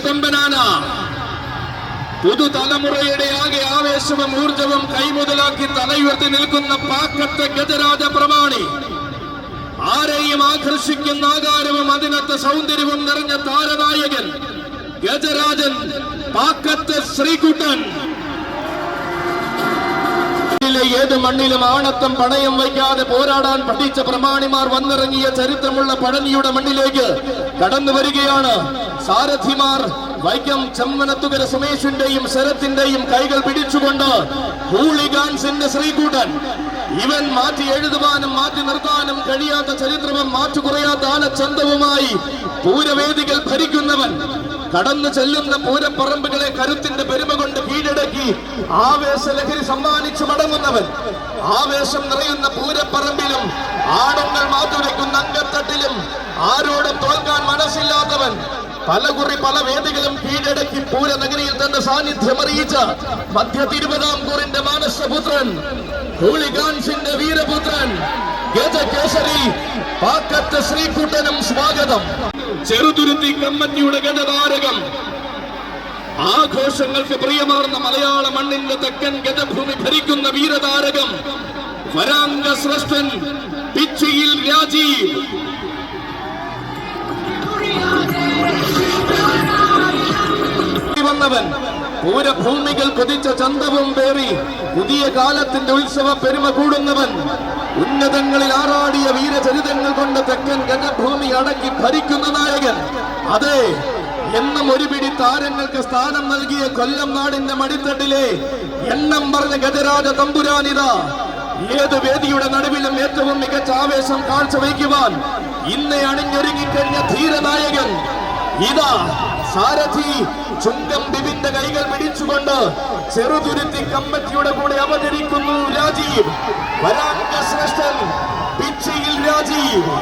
കൊമ്പനാന പുതുതലമുറയുടെ ആകെ ആവേശവും ഊർജവും കൈമുതലാക്കി തലയുയർത്തി നിൽക്കുന്ന പാക്കത്തെ ഗജരാജ പ്രമാണി. ആരെയും ആകർഷിക്കുന്ന ആകാരവും അതിനത്തെ സൗന്ദര്യവും നിറഞ്ഞ താരനായകൻ ഗജരാജൻ പാക്കത്തെ ശ്രീകുട്ടൻ. ഏത് മണ്ണിലും ആണത്തം പണയം വയ്ക്കാതെ പോരാടാൻ പഠിച്ച പ്രമാണിമാർ വന്നിറങ്ങിയ ചരിത്രമുള്ള പഴനിയുടെ മണ്ണിലേക്ക് കടന്നു വരികയാണ്. സാരഥിമാർ വൈക്കം ചമ്മനത്തുകര സുമേഷിന്റെയും ശരത്തിന്റെയും കൈകൾ പിടിച്ചുകൊണ്ട് ഹൂളിഗാൻസിന്റെ ശ്രീകൂട്ടൻ. ഇവൻ മാറ്റി എഴുതുവാനും മാറ്റി നിർത്താനും കഴിയാത്ത ചരിത്രവും മാറ്റു കുറയാത്ത ആലച്ചന്തവുമായി പൂരവേദികൾ ഭരിക്കുന്നവൻ. കടന്നു ചെല്ലുന്ന പൂരപ്പറമ്പുകളെ കരുത്തിന്റെ പെരുമ കൊണ്ട് കീഴടക്കി ആവേശ ലഹരി സമ്മാനിച്ചു മടങ്ങുന്നവൻ. ആവേശം നിറയുന്ന പൂരപ്പറമ്പിലും ആടങ്ങൾ മാതുരയ്ക്കുന്ന അങ്കത്തട്ടിലും ആരോടും തോൽക്കാൻ മനസ്സില്ലാത്തവൻ. പലകുറി പല വേദികളും കീഴടക്കി പൂരനഗരിയിൽ തന്റെ സാന്നിധ്യം അറിയിച്ച മധ്യ തിരുവിതാംകൂറിന്റെ മാനസപുത്രൻ ഹൂളിഗാൻസിന്റെ വീരപുത്രൻ ഗജകേസരി പാക്കത്ത് ശ്രീകുട്ടനും സ്വാഗതം. ചെറുതുരുത്തി കമ്മറ്റിയുടെ ഗജതാരകം ആഘോഷങ്ങൾക്ക് പ്രിയമാർന്ന മലയാള മണ്ണിന്റെ തെക്കൻ ഗജഭൂമി ഭരിക്കുന്ന വീരതാരകം. വരാംഗ സ്രഷ്ടൻ പിച്ചിയിൽ രാജീവ് വന്നവൻ പൂരഭൂമികൾ കൊതിച്ച ചന്തവും പേറി. പുതിയ കാലത്തിന്റെ ഉത്സവ പെരുമ കൂടുന്നവൻ ഉന്നതങ്ങളിൽ ആറാടിയ വീരചരിതങ്ങൾ കൊണ്ട് തെക്കൻ ഗജഭൂമി അടക്കി ഭരിക്കുന്ന നായകൻ. അതെ എന്നും ഒരു പിടി താരങ്ങൾക്ക് സ്ഥാനം നൽകിയ കൊല്ലം നാടിന്റെ മടിത്തട്ടിലെ എണ്ണം പറഞ്ഞ ഗജരാജ തമ്പുരാനിത ഏത് വേദിയുടെ നടുവിലും ഏറ്റവും മികച്ച ആവേശം കാഴ്ചവെക്കുവാൻ ഇന്ന് അണിഞ്ഞൊരുങ്ങിക്കഴിഞ്ഞ ധീരനായകൻ ഇതാ. സാരഥി ചുങ്കം ബിബിന്റെ കൈകൾ പിടിച്ചുകൊണ്ട് ചെറുതുരുത്തി കമ്മറ്റിയുടെ കൂടെ അവതരിക്കുന്നു രാജീവ്. വരാംഗ ശ്രേഷ്ഠൻ പിച്ചിയിൽ രാജീവ്.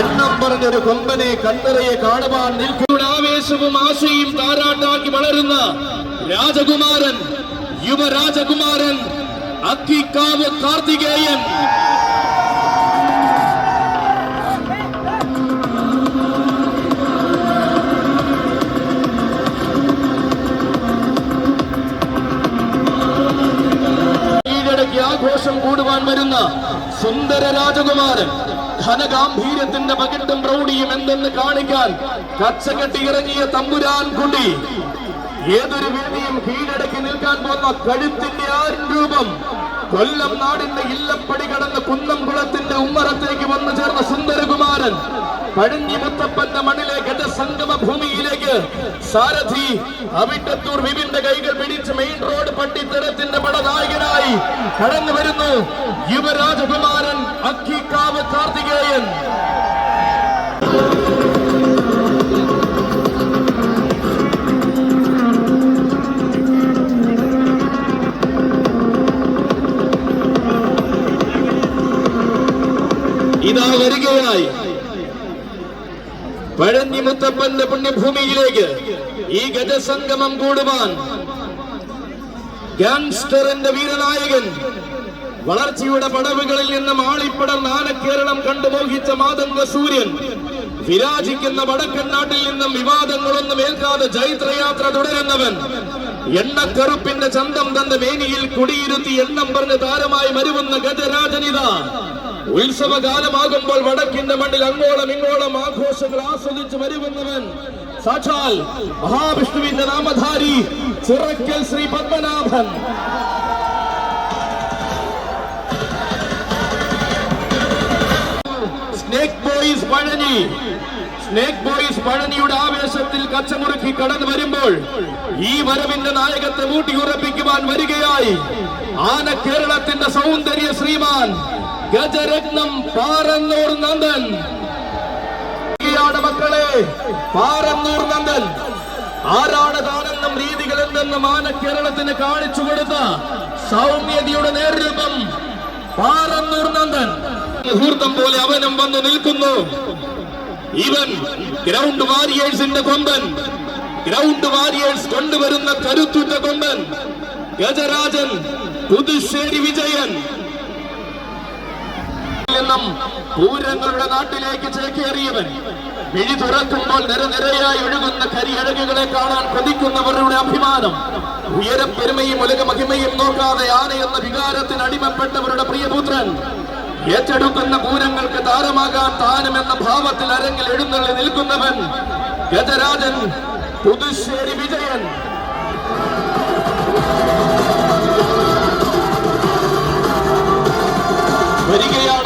എണ്ണം പറഞ്ഞൊരു കൊമ്പനെ കണ്ടറയെ കാണുവാൻ നിൽക്കുന്ന ആവേശവും ആശയും താരാട്ടാക്കി വളരുന്ന രാജകുമാരൻ യുവരാജകുമാരൻ അക്കിക്കാവ് കാർത്തികേയൻ. കീഴടക്കി ആഘോഷം കൂടുവാൻ വരുന്ന സുന്ദര രാജകുമാരൻ ഘനഗാംഭീര്യത്തിന്റെ പകിട്ടും പ്രൗഢിയും എന്തെന്ന് കാണിക്കാൻ കച്ചകെട്ടി ഇറങ്ങിയ തമ്പുരാൻ കുണ്ടി ഏതൊരു വേദിയും കീഴടക്കി നിൽക്കാൻ പോകുന്ന കഴുത്തിന്റെ ആ രൂപം കൊല്ലം നാടിന്റെ ഇല്ലപ്പടി കടന്ന് കുന്നംകുളത്തിന്റെ ഉമ്മറത്തേക്ക് വന്നു ചേർന്ന സുന്ദരകുമാരൻ പഴഞ്ഞി മുത്തപ്പന്റെ മണ്ണിലെ ഗജസംഗമ ഭൂമിയിലേക്ക് സാരഥി അവിട്ടത്തൂർ വിപിന്റെ കൈകൾ പിടിച്ച് മെയിൻ റോഡ് പട്ടിത്തരത്തിന്റെ പടനായകനായി കടന്നു വരുന്നു. യുവരാജകുമാരൻ അക്കിക്കാവ് കാർത്തികേയൻ. പഴഞ്ഞി മുത്തപ്പന്റെ പുണ്യഭൂമിയിലേക്ക്. ഈ ഗജസംഗമം കൂടുവാൻ ഗാങ്സ്റ്ററിന്റെ വീരനായകൻ വളർച്ചയുടെ പടവുകളിൽ നിന്ന് ആളിപ്പടർന്ന ആനക്കേരളം കണ്ടു മോഹിച്ച മാതംഗ സൂര്യൻ വിരാജിക്കുന്ന വടക്കൻ നാട്ടിൽ നിന്നും വിവാദങ്ങളൊന്നും ഏൽക്കാതെ ജൈത്രയാത്ര തുടരുന്നവൻ എണ്ണക്കറുപ്പിന്റെ ചന്തം തന്റെ മേനിയിൽ കുടിയിരുത്തി എണ്ണം പറഞ്ഞ് താരമായി മരുവുന്ന ഗജരാജനിത. ഉത്സവകാലമാകുമ്പോൾ വടക്കിന്റെ മണ്ണിൽ അങ്ങോളം ഇങ്ങോളം ആഘോഷങ്ങൾ ആസ്വദിച്ച് വരുവുന്നവൻ സാക്ഷാൽ മഹാവിഷ്ണുവിന്റെ നാമധാരി Chirakkal Shri Padmanabhan. Snake Boys Palani. Snake Boys പഴനിയുടെ ആവേശത്തിൽ കച്ചമുറുക്കി കടന്നു വരുമ്പോൾ ഈ വരവിന്റെ നായകത്തെ ഊട്ടിയുറപ്പിക്കുവാൻ വരികയായി. ആന കേരളത്തിന്റെ സൗന്ദര്യ ശ്രീമാൻ ഗജരത്നം പാറന്നൂർ നന്ദൻ. മക്കളെ പാറന്നൂർ നന്ദൻ. ആരാണ് താനെന്നും രീതികൾ എന്തെന്നും ആന കേരളത്തിന് കാണിച്ചു കൊടുത്ത സൗമ്യതയുടെ നേതൃത്വം പാറന്നൂർ നന്ദൻ. മുഹൂർത്തം പോലെ അവനും വന്നു നിൽക്കുന്നു. ഇവൻ ഗ്രൗണ്ട് വാരിയേഴ്സിന്റെ കൊമ്പൻ. ഗ്രൗണ്ട് വാരിയേഴ്സ് കൊണ്ടുവരുന്ന കരുത്തുറ്റ കൊമ്പൻ. ഗജരാജൻ പുതുശ്ശേരി വിജയൻ. നിന്നും പൂരങ്ങളുടെ നാട്ടിലേക്ക് ചേക്കേറിയവൻ വിഴി തുറക്കുമ്പോൾ നിരനിരയായി ഒഴുകുന്ന കരിയഴകുകളെ കാണാൻ കൊതിക്കുന്നവരുടെ അഭിമാനം. ഉയരപ്പെരുമയും ഉലക മഹിമയും നോക്കാതെ ആന എന്ന വികാരത്തിന് അടിമപ്പെട്ടവരുടെ പ്രിയപുത്രൻ. ഏറ്റെടുക്കുന്ന പൂരങ്ങൾക്ക് താരമാകാൻ താനും എന്ന ഭാവത്തിൽ അരങ്ങിൽ എഴുന്നള്ളി നിൽക്കുന്നവൻ ഗജരാജൻ പുതുശ്ശേരി വിജയൻ.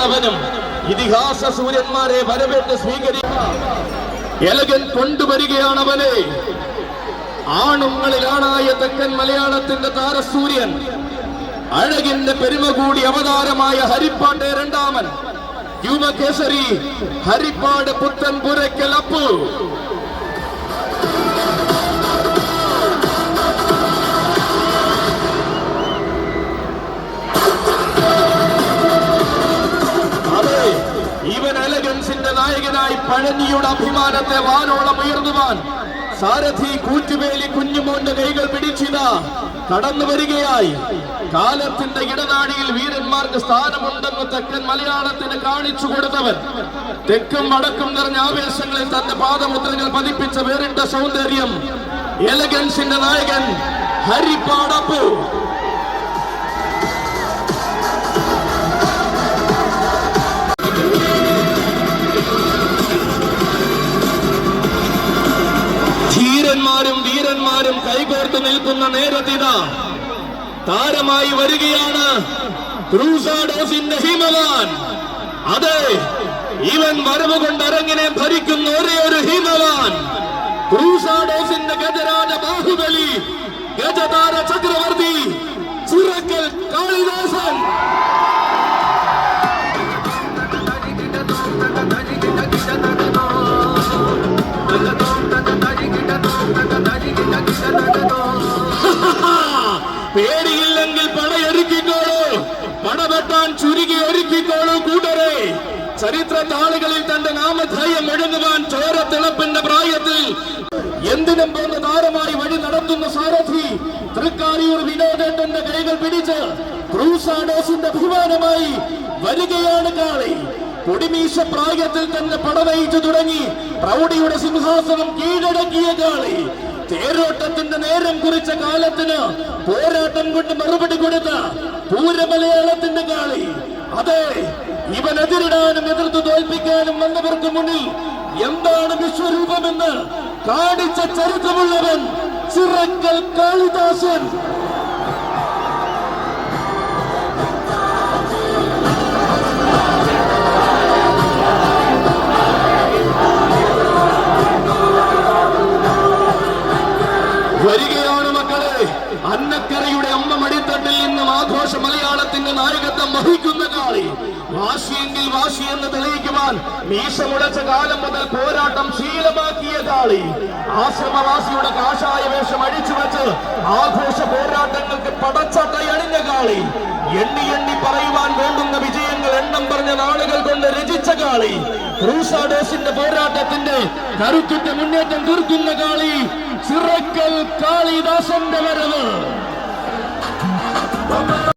വരികയാണവനും ഇതിഹാസ സൂര്യന്മാരെ വരവേറ്റ് സ്വീകരിക്കുക എലകൻ കൊണ്ടുവരികയാണവനെ ആണുങ്ങളിലാണായ തെക്കൻ മലയാളത്തിന്റെ താരസൂര്യൻ. അഴകിന്റെ പെരുമ കൂടി അവതാരമായ ഹരിപ്പാട്ടെ രണ്ടാമൻ. യുവകേസരി ഹരിപ്പാട് പുത്തൻ പുരയ്ക്കൽ അപ്പു. എലഗൻസിന്റെ നായകനായി പഴനിയുടെ അഭിമാനത്തെ വാനോളം ഉയർന്നുവാൻ സാരഥി കൂറ്റുവേലി കുഞ്ഞുമോന്റെ കൈകൾ പിടിച്ചിത. കടന്നു വരികയായി. കാലത്തിന്റെ ഇടനാടിയിൽ വീരന്മാർക്ക് സ്ഥാനമുണ്ടെന്ന് തെക്കൻ മലയാളത്തിന് കാണിച്ചു കൊടുത്തവൻ. തെക്കും വടക്കും നിറഞ്ഞ ആവേശങ്ങളിൽ തന്റെ പാദമുദ്രകൾ പതിപ്പിച്ച വേറിട്ട സൗന്ദര്യം. എലഗൻസിന്റെ നായകൻ ഹരിപ്പാടപ്പു ധീരന്മാരും വീരന്മാരും കൈകോർത്ത് നിൽക്കുന്ന നേരത്തിത. താരമായി വരികയാണ് ഹിമവാൻ. അതെ ഇവൻ വരവ് കൊണ്ട് അരങ്ങിനെ ഭരിക്കുന്ന ഒരേ ഒരു ഹിമവാൻ. ക്രൂസാഡോസിന്റെ ഗജരാജ ബാഹുബലി ഗജതാര ചക്രവർത്തി ചിറക്കൽ കാളിദാസൻ. ചരിത്ര താളുകളിൽ തന്റെ നാമധേയം എഴുതുവാൻ ചോര തിളപ്പിന്റെ പ്രായത്തിൽ എന്തിനും പോന്ന താരമായി വഴി നടത്തുന്ന സാരഥി തൃക്കാരിയൂർ വിനോദേട്ടന്റെ കൈകൾ പിടിച്ച് ക്രൂസാഡോസിന്റെ അഭിമാനമായി വരികയാണ് കാളി. കൊടിമീശ പ്രായത്തിൽ തന്നെ പടവയിച്ചു തുടങ്ങി പ്രൗഢിയുടെ സിംഹാസനം കീഴടക്കിയ കാളി. തേരോട്ടത്തിന്റെ നേരം കുറിച്ച കാലത്തിന് പോരാട്ടം കൊണ്ട് മറുപടി കൊടുത്ത പൂരമലയാളത്തിന്റെ കാളി. അതെ ഇവൻ എതിരിടാനും എതിർത്ത് തോൽപ്പിക്കാനും വന്നവർക്ക് മുന്നിൽ എന്താണ് വിശ്വരൂപമെന്ന് കാണിച്ച ചരിത്രമുള്ളവൻ ചിറക്കൽ കാളിദാസൻ. വരികയാണ് മക്കളെ അന്നക്കരയുടെ അമ്മ കാളി വാശിയെങ്കിൽ വാശി എന്ന് തെളിയിക്കുവാൻ മീശമുടച്ച കാലം മുതൽ പോരാട്ടം ശീലമാക്കിയ കാളി. ആശ്രമവാസിയുടെ കാഷായ വേഷം അഴിച്ചു വെച്ച് ആഘോഷ പോരാട്ടങ്ങൾക്ക് പടച്ചട്ട അണിഞ്ഞ കാളി. എണ്ണി എണ്ണി പറയുവാൻ വേണ്ടുന്ന വിജയങ്ങൾ എണ്ണം പറഞ്ഞ നാളുകൾ കൊണ്ട് രചിച്ച കാളി. ക്രൂസാഡോസിന്റെ പോരാട്ടത്തിന്റെ കരുത്തിന്റെ മുന്നേറ്റം തീർക്കുന്ന കാളി ചിറക്കൽ കാളിദാസന്റെ വരവ്.